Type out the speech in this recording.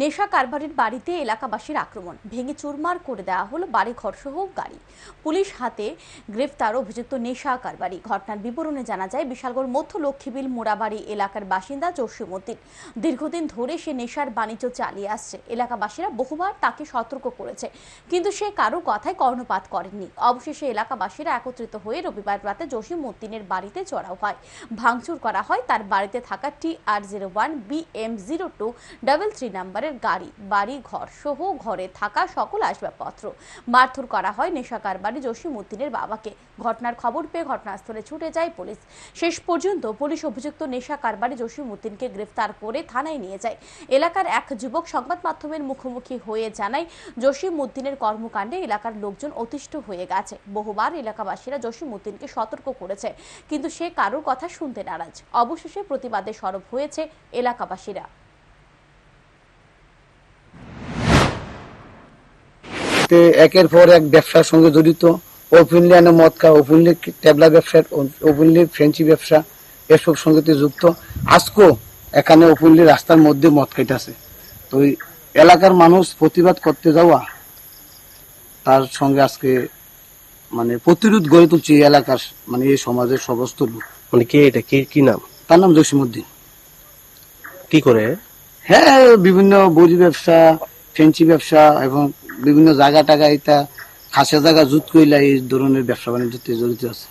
নেশা কারবারির বাড়িতে এলাকাবাসীর আক্রমণ। ভেঙে চুরমার করে দেওয়া হলো বাড়ি ঘরসহ গাড়ি। পুলিশ হাতে গ্রেফতার অভিযুক্ত নেশা কারবারি। ঘটনার বিবরণে জানা যায়, বিশালগড় মধ্য লক্ষ্মীবিল মোড়াবাড়ি এলাকার বাসিন্দা জসিমুদ্দিন দীর্ঘদিন ধরে সে নেশার বাণিজ্য চালিয়ে আসছে। এলাকাবাসীরা বহুবার তাকে সতর্ক করেছে, কিন্তু সে কারও কথায় কর্ণপাত করেননি। অবশেষে এলাকাবাসীরা একত্রিত হয়ে রবিবার রাতে জসিমউদ্দিনের বাড়িতে চড়াও হয়। ভাঙচুর করা হয়, তার বাড়িতে থাকা T R zero one B M zero two double three নাম্বারের গাড়ি, বাড়ি ঘর সহ ঘরে থাকা সকল আসবাবপত্র। মারধর করা হয় নেশাকার বাড়ি জসিমউদ্দিনের বাবাকে। ঘটনার খবর পেয়ে ঘটনাস্থলে ছুটে যায় পুলিশ। শেষ পর্যন্ত পুলিশ অভিযুক্ত নেশা কারবারি জসিমউদ্দিনকে গ্রেফতার করে থানায় নিয়ে যায়। এলাকার এক যুবক সংবাদ মাধ্যমের মুখোমুখি হয়ে জানায়, জসিমউদ্দিনের কর্মকাণ্ডে এলাকার লোকজন অতিষ্ঠ হয়ে গেছে। বহুবার এলাকাবাসীরা জসিমউদ্দিনকে সতর্ক করেছে, কিন্তু সে কারোর কথা শুনতে নারাজ। অবশেষে প্রতিবাদে সরব হয়েছে এলাকাবাসীরা। তে একের পর এক ব্যবসার সঙ্গে জড়িত। ওপেনলি আনে মদ খা ওপেনলি ট্যাবলা ব্যবসা ওপেনলি ফ্রেঞ্চি ব্যবসা এসব সঙ্গে যুক্ত। আজকেও এখানে ওপেনলি রাস্তার মধ্যে মদ খাইতেছে। তো এলাকার মানুষ প্রতিবাদ করতে যাওয়া তার সঙ্গে আজকে মানে প্রতিরোধ গড়ে তুলছে এই এলাকার মানে এই সমাজের সমস্ত লোক। মানে কে এটা? কে কি নাম? তার নাম জসিমুদ্দিন কি করে? হ্যাঁ বিভিন্ন বড়ি ব্যবসা ফেন্সি ব্যবসা এবং বিভিন্ন জায়গা টাগা এটা খাসে জায়গা জুত কইলা এই ধরনের ব্যবসা বাণিজ্যতে জড়িত আছে।